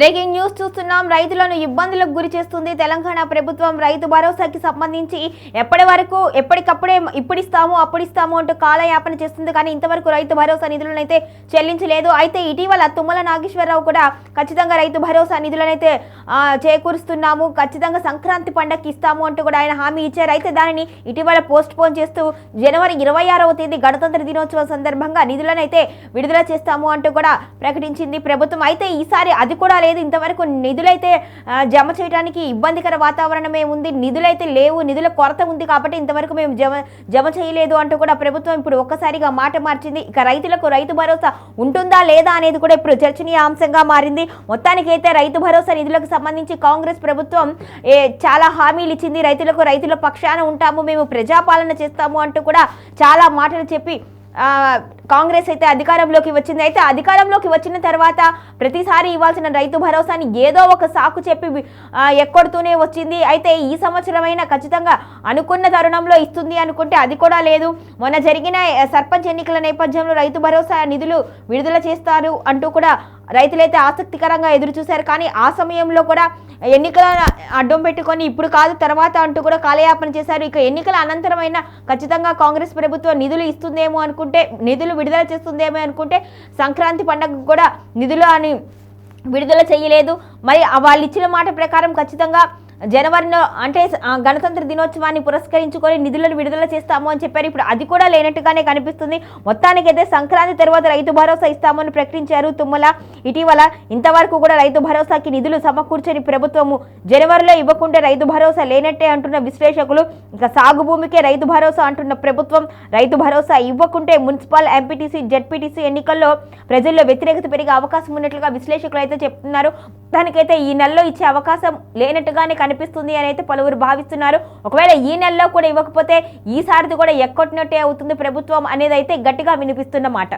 Breaking news చూస్తున్నాం. రైతులను ఇబ్బందులకు గురి చేస్తుంది తెలంగాణ ప్రభుత్వం. రైతు భరోసాకి సంబంధించి ఎప్పటి వరకు ఎప్పటికప్పుడే ఇప్పుడు ఇస్తాము అప్పుడు ఇస్తాము అంటూ కాలయాపన చేస్తుంది. కానీ ఇంతవరకు రైతు భరోసా నిధులను అయితే చెల్లించలేదు. అయితే ఇటీవల తుమ్మల నాగేశ్వరరావు కూడా ఖచ్చితంగా రైతు భరోసా నిధులనైతే చేకూరుస్తున్నాము. ఖచ్చితంగా సంక్రాంతి పండగకి ఇస్తాము అంటూ కూడా ఆయన హామీ ఇచ్చారు. అయితే దానిని ఇటీవల పోస్ట్ పోన్ చేస్తూ జనవరి ఇరవై ఆరవ తేదీ గణతంత్ర దినోత్సవం సందర్భంగా నిధులనైతే విడుదల చేస్తాము అంటూ కూడా ప్రకటించింది ప్రభుత్వం. అయితే ఈసారి అది కూడా లేదు. ఇంతవరకు నిధులైతే జమ చేయడానికి ఇబ్బందికర వాతావరణమే ఉంది. నిధులైతే లేవు. నిధుల కొరత ఉంది కాబట్టి ఇంతవరకు మేము జమ జమ చేయలేదు అంటూ కూడా ప్రభుత్వం ఇప్పుడు ఒక్కసారిగా మాట మార్చింది. ఇక రైతులకు రైతు భరోసా ఉంటుందా లేదా అనేది కూడా ఇప్పుడు చర్చనీయాంశంగా మారింది. మొత్తానికైతే రైతు భరోసా నిధులకు సంబంధించి కాంగ్రెస్ ప్రభుత్వం ఏ, చాలా హామీలు ఇచ్చింది. రైతులకు రైతుల పక్షాన ఉంటాము. మేము ప్రజాపాలన చేస్తాము అంటూ కూడా చాలా మాటలు చెప్పి కాంగ్రెస్ అయితే అధికారంలోకి వచ్చింది. అయితే అధికారంలోకి వచ్చిన తర్వాత ప్రతిసారి ఇవ్వాల్సిన రైతు భరోసాని ఏదో ఒక సాకు చెప్పి ఎక్కొడుతూనే వచ్చింది. అయితే ఈ సంవత్సరమైనా ఖచ్చితంగా అనుకున్న తరుణంలో ఇస్తుంది అనుకుంటే అది కూడా లేదు. మొన్న జరిగిన సర్పంచ్ ఎన్నికల నేపథ్యంలో రైతు భరోసా నిధులు విడుదల చేస్తారు అంటూ కూడా రైతులైతే ఆసక్తికరంగా ఎదురు చూశారు. కానీ ఆ సమయంలో కూడా ఎన్నికల అడ్డం పెట్టుకొని ఇప్పుడు కాదు తర్వాత అంటూ కూడా కాలయాపన చేశారు. ఇక ఎన్నికల అనంతరమైన ఖచ్చితంగా కాంగ్రెస్ ప్రభుత్వం నిధులు ఇస్తుందేమో అనుకుంటే నిధులు విడుదల చేస్తుందేమో అనుకుంటే సంక్రాంతి పండగ కూడా నిధులు అని విడుదల చేయలేదు. మరి వాళ్ళు ఇచ్చిన మాట ప్రకారం ఖచ్చితంగా జనవరిలో అంటే గణతంత్ర దినోత్సవాన్ని పురస్కరించుకొని నిధులను విడుదల చేస్తాము అని చెప్పారు. ఇప్పుడు అది కూడా లేనట్టుగానే కనిపిస్తుంది. మొత్తానికైతే సంక్రాంతి తర్వాత రైతు భరోసా ఇస్తామని ప్రకటించారు తుమ్మల. ఇటీవల ఇంతవరకు కూడా రైతు భరోసాకి నిధులు సమకూర్చని ప్రభుత్వము జనవరిలో ఇవ్వకుంటే రైతు భరోసా లేనట్టే అంటున్న విశ్లేషకులు. ఇక సాగు భూమికే రైతు భరోసా అంటున్న ప్రభుత్వం రైతు భరోసా ఇవ్వకుంటే మున్సిపల్ ఎంపీటీసీ జెడ్పీటీసీ ఎన్నికల్లో ప్రజల్లో వ్యతిరేకత పెరిగే అవకాశం ఉన్నట్లుగా విశ్లేషకులు అయితే చెప్తున్నారు. దానికైతే ఈ నెలలో ఇచ్చే అవకాశం లేనట్టుగానే కనిపిస్తుంది అని అయితే పలువురు భావిస్తున్నారు. ఒకవేళ ఈ నెలలో కూడా ఇవ్వకపోతే ఈసారిది కూడా ఎక్కొట్టినట్టే అవుతుంది ప్రభుత్వం అనేది అయితే గట్టిగా వినిపిస్తున్న మాట.